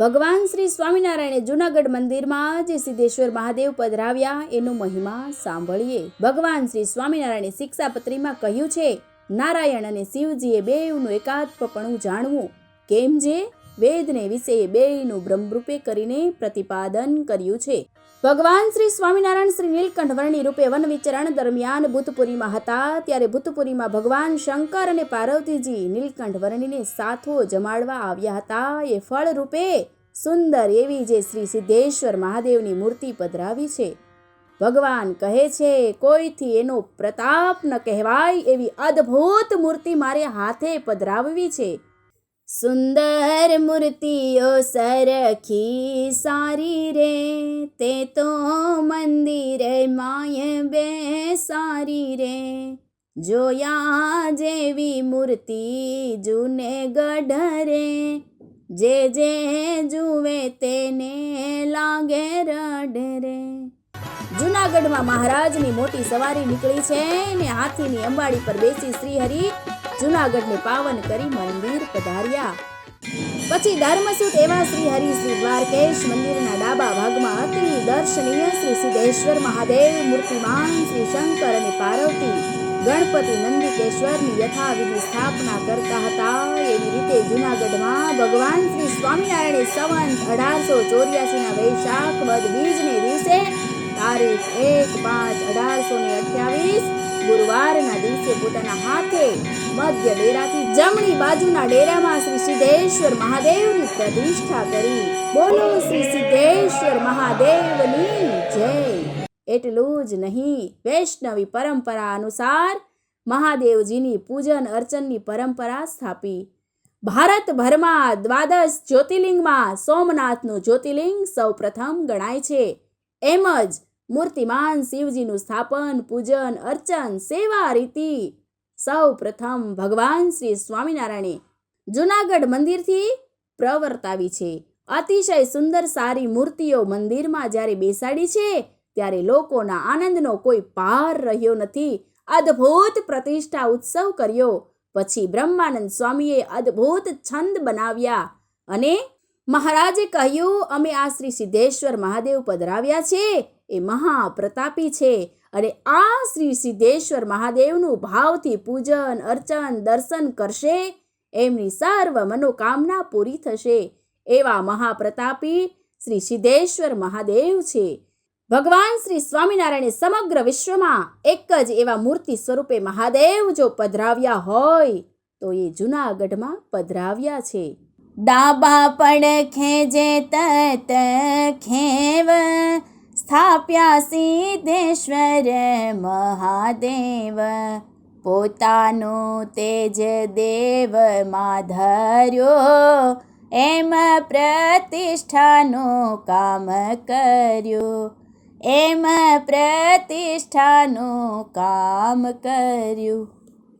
ભગવાન શ્રી સ્વામિનારાયણે જૂનાગઢ મંદિરમાં જે સિદ્ધેશ્વર મહાદેવ પધરાવ્યા એનો મહિમા સાંભળીએ. ભગવાન શ્રી સ્વામિનારાયણે શિક્ષાપત્રીમાં કહ્યું છે, નારાયણ અને શિવજીએ બેવનું એકાત્મપણું જાણવું. કેમ જે? વેદને વિશે બેયનું બ્રહ્મરૂપે કરીને પ્રતિપાદન કર્યું છે. ભગવાન શ્રી સ્વામિનારાયણ શ્રી નીલકંઠ વર્ણી રૂપે વન વિચરણ દરમિયાન ભૂતપુરીમાં હતા, ત્યારે ભૂતપુરીમાં ભગવાન શંકર અને પાર્વતીજી નીલકંઠ વર્ણીને સાથો જમાડવા આવ્યા હતા. એ ફળ રૂપે સુંદર એવી જે શ્રી સિદ્ધેશ્વર મહાદેવની મૂર્તિ પધરાવી છે. ભગવાન કહે છે, કોઈથી એનો પ્રતાપ ન કહેવાય એવી અદ્ભુત મૂર્તિ મારે હાથે પધરાવવી છે. સુંદર મૂર્તિઓ સરખી સારી રે, તે તો મંદિરે માય બે સારી રે. જોયા જેવી મૂર્તિ જૂને ગઢ રે, જે જે જુએ તેને લાગે રડ રે. જૂનાગઢમાં મહારાજની મોટી સવારી નીકળી છે ને હાથીની અંબાડી પર બેસી શ્રીહરિ જૂનાગઢને પાવન કરી મંદિર પધાર્યા. પછી ધર્મસુત એવા શ્રી હરિ શ્રી દ્વારકેશ મંદિરના ડાબા ભાગમાં અતિ દર્શનીય શ્રી સિદ્ધેશ્વર મહાદેવ, મૂર્તિમાન શ્રી શંકર અને પાર્વતી ગણપતિ નંદિકેશ્વરની યથાવિધિ સ્થાપના કરતા હતા. એવી રીતે જૂનાગઢમાં ભગવાન શ્રી સ્વામિનારાયણે સંવંત અઢારસો ચોર્યાસીના વૈશાખ વદ બીજને દિવસે તારીખ એક પાંચ અઠ્યાવીસ ગુરુવારના દિવસે પોતાના હાથે મધ્ય ડેરાથી જમણી બાજુના ડેરામાં શ્રી સિદ્ધેશ્વર મહાદેવની પ્રતિષ્ઠા કરી. બોલો શ્રી સિદ્ધેશ્વર મહાદેવની જય. એટલું જ નહીં, વૈષ્ણવી પરંપરા અનુસાર મહાદેવજીની પૂજન અર્ચનની પરંપરા સ્થાપી. ભારતભરમાં દ્વાદશ જ્યોતિર્લિંગમાં સોમનાથનું જ્યોતિર્લિંગ સૌપ્રથમ ગણાય છે. એમ જ મૂર્તિમાન શિવજીનું સ્થાપન, પૂજન, અર્ચન, સેવા રીતિ. સૌ પ્રથમ ભગવાન શ્રી સ્વામિનારાયણે જૂનાગઢ મંદિરથી પ્રવર્તાવી છે. અતિશય સુંદર સારી મૂર્તિઓ મંદિરમાં જ્યારે બેસાડી છે, ત્યારે લોકોના આનંદનો કોઈ પાર રહ્યો નથી. અદ્ભુત પ્રતિષ્ઠા ઉત્સવ કર્યો. પછી બ્રહ્માનંદ સ્વામીએ અદ્ભુત છંદ બનાવ્યા અને મહારાજે કહ્યું, અમે આ શ્રી સિદ્ધેશ્વર મહાદેવ પધરાવ્યા છે. એ મહાપ્રતાપી છે અને આ શ્રી સિદ્ધેશ્વર મહાદેવનું ભાવથી પૂજન, અર્ચન, દર્શન કરશે, એમની સર્વ મનોકામના પૂરી થશે એવા મહાપ્રતાપી શ્રી સિદ્ધેશ્વર મહાદેવ છે. ભગવાન શ્રી સ્વામિનારાયણે સમગ્ર વિશ્વમાં એક જ એવા મૂર્તિ સ્વરૂપે મહાદેવ જો પધરાવ્યા હોય, તો એ જૂનાગઢમાં પધરાવ્યા છે. ડાબા પડખે ખેજે તત ખેવ સ્થાપ્યા સિદ્ધેશ્વર મહાદેવ. પોતાનું તેજ દેવ ધર્યો એમ પ્રતિષ્ઠાનું કામ કર્યું. એમ પ્રતિષ્ઠાનું કામ કર્યું.